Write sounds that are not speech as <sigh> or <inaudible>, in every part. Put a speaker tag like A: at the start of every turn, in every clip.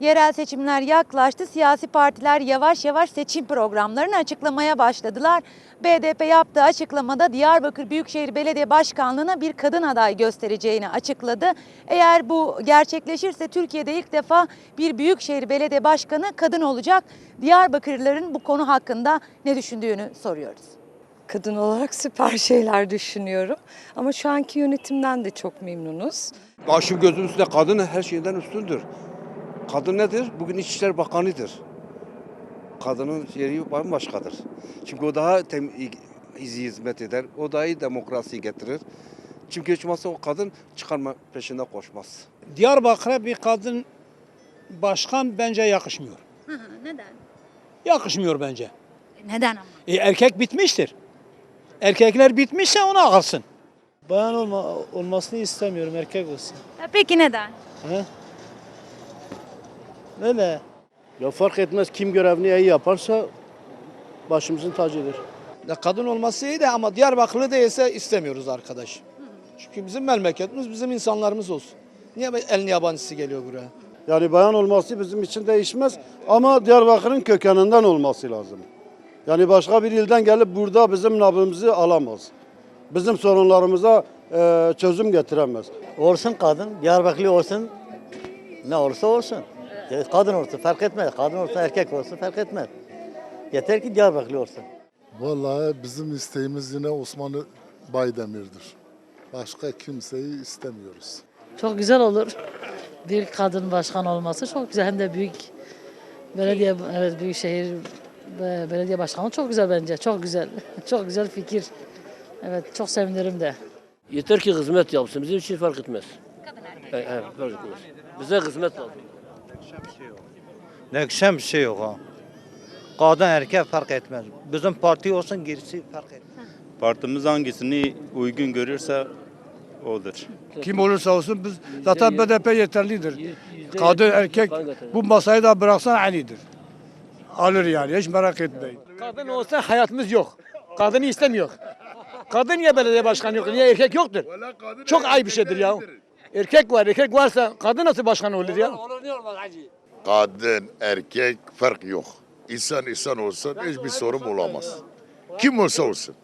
A: Yerel seçimler yaklaştı. Siyasi partiler yavaş yavaş seçim programlarını açıklamaya başladılar. BDP yaptığı açıklamada Diyarbakır Büyükşehir Belediye Başkanlığı'na bir kadın aday göstereceğini açıkladı. Eğer bu gerçekleşirse Türkiye'de ilk defa bir Büyükşehir Belediye Başkanı kadın olacak. Diyarbakırlıların bu konu hakkında ne düşündüğünü soruyoruz.
B: Kadın olarak süper şeyler düşünüyorum. Ama şu anki yönetimden de çok memnunuz.
C: Başım gözüm üstünde kadın her şeyden üstündür. Kadın nedir? Bugün İçişleri Bakanı'dır. Kadının yeri bambaşkadır. Çünkü o daha tem, izi hizmet eder. O daha iyi demokrasi getirir. Çünkü hiç olmazsa o kadın çıkarma peşinde koşmaz.
D: Diyarbakır'a bir kadın başkan bence yakışmıyor.
A: Neden?
D: Yakışmıyor bence.
A: Neden ama?
D: E, erkek bitmiştir. Erkekler bitmişse ona alsın.
E: Bayan olma, olmasını istemiyorum, erkek olsun.
A: Peki neden?
E: He? Öyle. Ya fark etmez kim görevini iyi yaparsa başımızın tacıdır.
F: Ya kadın olması iyi de ama Diyarbakırlı değilse istemiyoruz arkadaş. Çünkü bizim memleketimiz, bizim insanlarımız olsun. Niye elin yabancısı geliyor buraya?
G: Yani bayan olması bizim için değişmez ama Diyarbakır'ın kökeninden olması lazım. Yani başka bir ilden gelip burada bizim nabımızı alamaz. Bizim sorunlarımıza e, çözüm getiremez.
H: Olsun kadın, Diyarbakırlı olsun, ne olursa olsun. Kadın olsun fark etmez, kadın olsun erkek olsun fark etmez. Yeter ki Diyarbakırlı olsun.
I: Vallahi bizim isteğimiz yine Osmanlı Baydemir'dir. Başka kimseyi istemiyoruz.
J: Çok güzel olur. Bir kadın başkan olması çok güzel. Hem de büyük belediye, evet büyük şehir belediye başkanı çok güzel bence. Çok güzel. <laughs> Çok güzel fikir. Evet çok sevinirim de.
K: Yeter ki hizmet yapsın. Bizim için fark etmez. Evet, evet, fark etmez. Bize hizmet lazım.
E: Nekşem bir şey yok ha. Kadın erkek fark etmez. Bizim parti olsun gerisi fark etmez.
I: Partimiz hangisini uygun görürse odur.
D: Kim olursa olsun biz zaten BDP yeterlidir. Kadın erkek bu masayı da bıraksan aynıdır. Alır yani hiç merak etmeyin.
F: Kadın olsa hayatımız yok. Kadını istemiyor. Kadın niye belediye başkanı yok? Niye erkek yoktur? Çok ayıp bir şeydir ya. Erkek var, erkek varsa kadın nasıl başkan olur ya?
I: Kadın, erkek fark yok. İnsan insan olsun hiçbir sorun olamaz. Kim olsa olsun.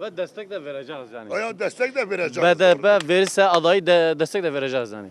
E: Ve destek de vereceğiz yani.
I: Aya destek de vereceğiz.
E: BDP verirse adayı de destek de vereceğiz yani.